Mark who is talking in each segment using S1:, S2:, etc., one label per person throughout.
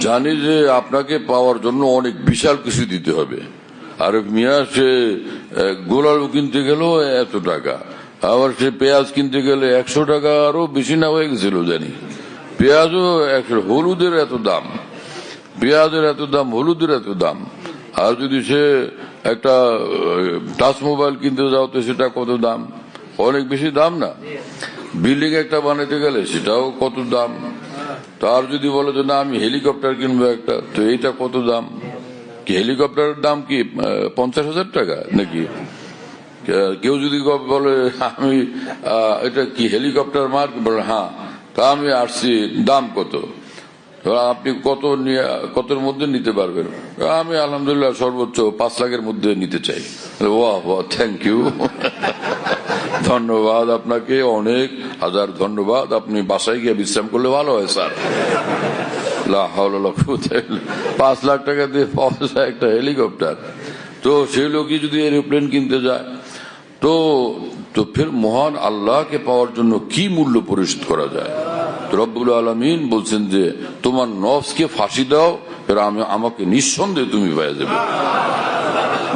S1: জানি যে আপনাকে পাওয়ার জন্য অনেক বিশাল কিছু দিতে হবে। আর মিয়া, সে গোলালু কিনতে গেলেও এত টাকা। আবার সে পেঁয়াজ কিনতে গেলে একশো টাকা আরও বেশি না হয়ে গেছিল জানি। পেঁয়াজও একশো হলুদের এত দাম। পেঁয়াজের এত দাম, হলুদের এত দাম। আর যদি সে একটা টাচ মোবাইল কিনতে যাও তো সেটা কত দাম? অনেক বেশি দাম না? বিল্ডিং একটা বানাতে গেলে সেটাও কত দাম? তার যদি বলে যে, না, আমি হেলিকপ্টার কিনবো একটা, তো এইটা কত দাম? কি হেলিকপ্টারের দাম কি পঞ্চাশ হাজার টাকা নাকি? কেউ যদি বলে, আমি এটা কি হেলিকপ্টার মার্ক? বলে হ্যাঁ তা আমি আসছি, দাম কত? আপনি কত কতর মধ্যে নিতে পারবেন? আমি আলহামদুলিল্লাহ সর্বোচ্চ পাঁচ লাখের মধ্যে নিতে চাই। ওয়াহ ওয়াহ থ্যাংক ইউ ধন্যবাদ আপনাকে, অনেক হাজার ধন্যবাদ। আপনি বাসায় গিয়ে বিশ্রাম করলে ভালো হয়, স্যার। পাঁচ লাখ টাকা দিয়ে পাওয়া একটা হেলিকপ্টার। তো সেই লোকই যদি এরোপ্লেন কিনতে যায়, তো তো ফের মহান আল্লাহকে পাওয়ার জন্য কি মূল্য পরিশোধ করা যায়? রব্বুল আলমিন বলছেন যে, তোমার নফসকে ফাঁসি দাও, ফের আমি, আমাকে নিঃসন্দেহে তুমি পেয়ে যাবে।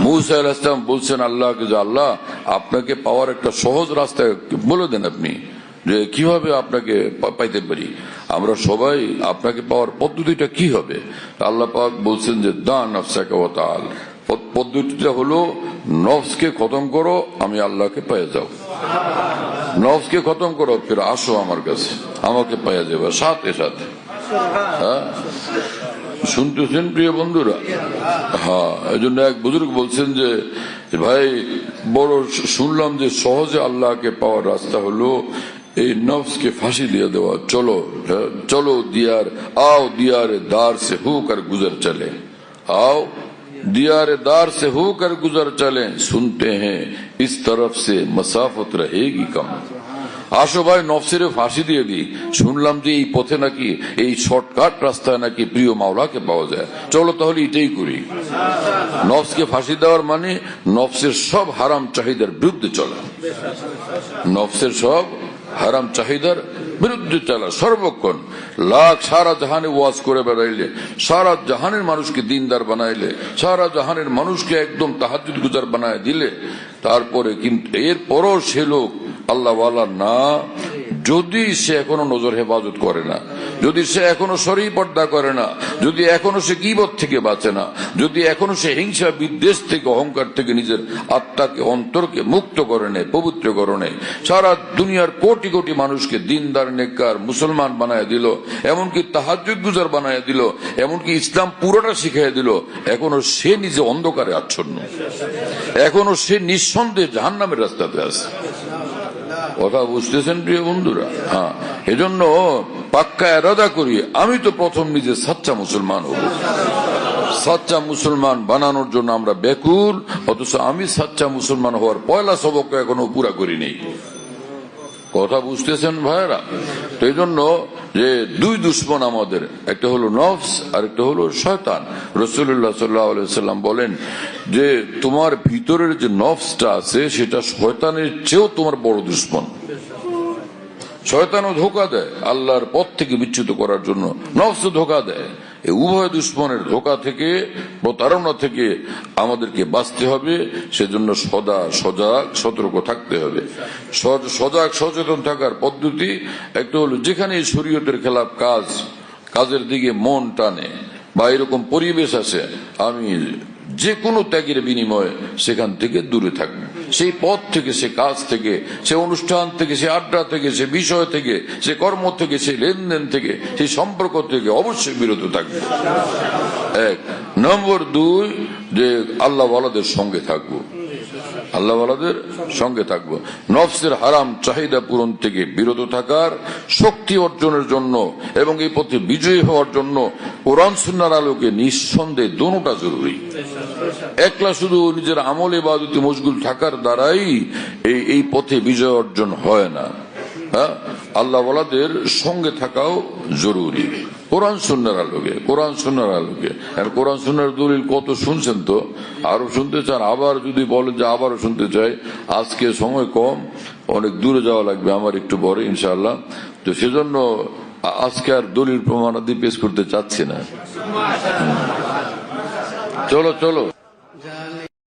S1: মুসা আল ইসলাম বলছেন আল্লাহকে যে, আল্লাহ আপনাকে পাওয়ার একটা সহজ রাস্তা বলে দেন আপনি, যে কীভাবে আপনাকে পাইতে পারি। আমরা সবাই আপনাকে পাওয়ার পদ্ধতিটা কি হবে? আল্লাহ পাক বলছেন যে দান আফসাকে ওয়াতাল পদ্ধতিটা হলো, নফসকে খতম করো, আমি আল্লাহকে পেয়ে যাও। নফসকে খতম করো, ফের আসো আমার কাছে, আমাকে পেয়ে যাবে সাথে সাথে। শুনতেছেন প্রিয় বন্ধুরা হ্যাঁ এই জন্য এক বুজুর্গ বলছেন যে ভাই বড় শুনলাম যে সহজে আল্লাহকে পাওয়ার রাস্তা হলো এই নফসকে ফাঁসি দিয়ে দেওয়া চলো চলো দিয়ার আও رے دار سے ہو کر گزر چلے آؤ دیا دار سے ہو کر گزر چلیں سنتے ہیں اس طرف سے مسافت رہے گی کم আসো ভাই, নফসের ফাঁসি দিয়ে দিই। শুনলাম যে এই পথে নাকি, এই শর্টকাট রাস্তায় নাকি প্রিয় মাওলাকে পাওয়া যায়। চলো তাহলে এটাই করি। নফসকে ফাঁসি দেওয়ার মানে নফসের সব হারাম চাহিদার বিরুদ্ধে চলা। নফসের সব হারাম চাহিদার বিরুদ্ধে চলা। সর্বক্ষণ লাখ সারা জাহানে ওয়াজ করে বেড়াইলে, সারা জাহানের মানুষকে দিনদার বানাইলে, সারা জাহানের মানুষকে একদম তাহাজুদ গুজার বানায় দিলে, তারপরে কিন্তু এরপরও সে লোক আল্লাহওয়ালা না, যদি সে এখনও নজর হেফাজত করে না, যদি সে এখনও শরী পর্দা করে না, যদি এখনও সে কিবত থেকে বাঁচে না, যদি এখনও সে হিংসা বিদ্বেষ থেকে, অহংকার থেকে নিজের আত্মাকে, অন্তরকে মুক্ত করে নেয়, পবিত্র করে নেয়, সারা দুনিয়ার কোটি কোটি মানুষকে দিনদার, নেককার, মুসলমান বানায় দিল, এমনকি তাহাজুদ গুজার বানায় দিল, এমনকি ইসলাম পুরোটা শিখিয়ে দিল, এখনও সে নিজে অন্ধকারে আচ্ছন্ন। এখনও সে নিঃসন্দেহে জাহান্নামের রাস্তাতে আছে। কথা বুঝতেছেন প্রিয় বন্ধুরা? হ্যাঁ। এজন্য পাক্কা এরাদা করি, আমি তো প্রথম নিজে সাচ্চা মুসলমান হব। সাচ্চা মুসলমান বানানোর জন্য আমরা বেকুল, অথচ আমি সাচ্চা মুসলমান হওয়ার পয়লা সবক এখনও পুরা করি নেই। কথা বুঝতেছেন ভাইরা তো এই জন্য যে দুই দুশ্মন আমাদের, একটা হলো নফস আর একটা হলো শয়তান। রসুল্লাহ সাল্লাম বলেন যে তোমার ভিতরের যে নফসটা আছে, সেটা শয়তানের চেয়েও তোমার বড় দুশ্মন। শয়তানও ধোকা দেয় আল্লাহর পথ থেকে বিচ্যুত করার জন্য। নফস ধোকা দেয়। উভয় দুশ্মনের ধোকা থেকে, প্রতারণা থেকে আমাদেরকে বাঁচতে হবে, সেজন্য সদা সজাগ, সতর্ক থাকতে হবে। সজাগ, সচেতন থাকার পদ্ধতি একটা হলো যেখানে শরীয়তের খেলাফ কাজ, কাজের দিকে মন টানে, বা এরকম পরিবেশ আছে, আমি যে কোনো ত্যাগের বিনিময়ে সেখান থেকে দূরে থাকবে। সেই পথ থেকে, সে কাজ থেকে, সে অনুষ্ঠান থেকে, সে আড্ডা থেকে, সে বিষয় থেকে, সে কর্ম থেকে, সে লেনদেন থেকে, সেই সম্পর্ক থেকে অবশ্যই বিরত থাকবে। এক। নম্বর দুই, যে আল্লাহ আল্লাহদের সঙ্গে থাকব। আল্লাহ ওয়ালাদের সঙ্গে থাকব। নফসের হারাম চাহিদা পূরণ থেকে বিরত থাকার শক্তি অর্জনের জন্য এবং এই পথে বিজয়ী হওয়ার জন্য কোরআন সুন্নার আলোকে নিঃসন্দেহে দোনোটা জরুরি। একলা শুধু নিজের আমলে বাদতে মশগুল থাকার দ্বারাই এই এই পথে বিজয় অর্জন হয় না। হ্যাঁ? আল্লাহ ওয়ালাদের সঙ্গে থাকাও জরুরি। কোরআন সুন্নার আলোকে, কোরআন সুন্নার আলোকে। আর কোরআন সুন্নার দলিল কত শুনছেন তো? আরও শুনতে চান? আবার যদি বলেন যে আবারও শুনতে চাই, আজকে সময় কম, অনেক দূরে যাওয়া লাগবে, আমার একটু পরে, ইনশাআল্লাহ। তো সেজন্য আজকে আর দলিল প্রমাণাদি পেশ করতে চাচ্ছি না। চলো চলো।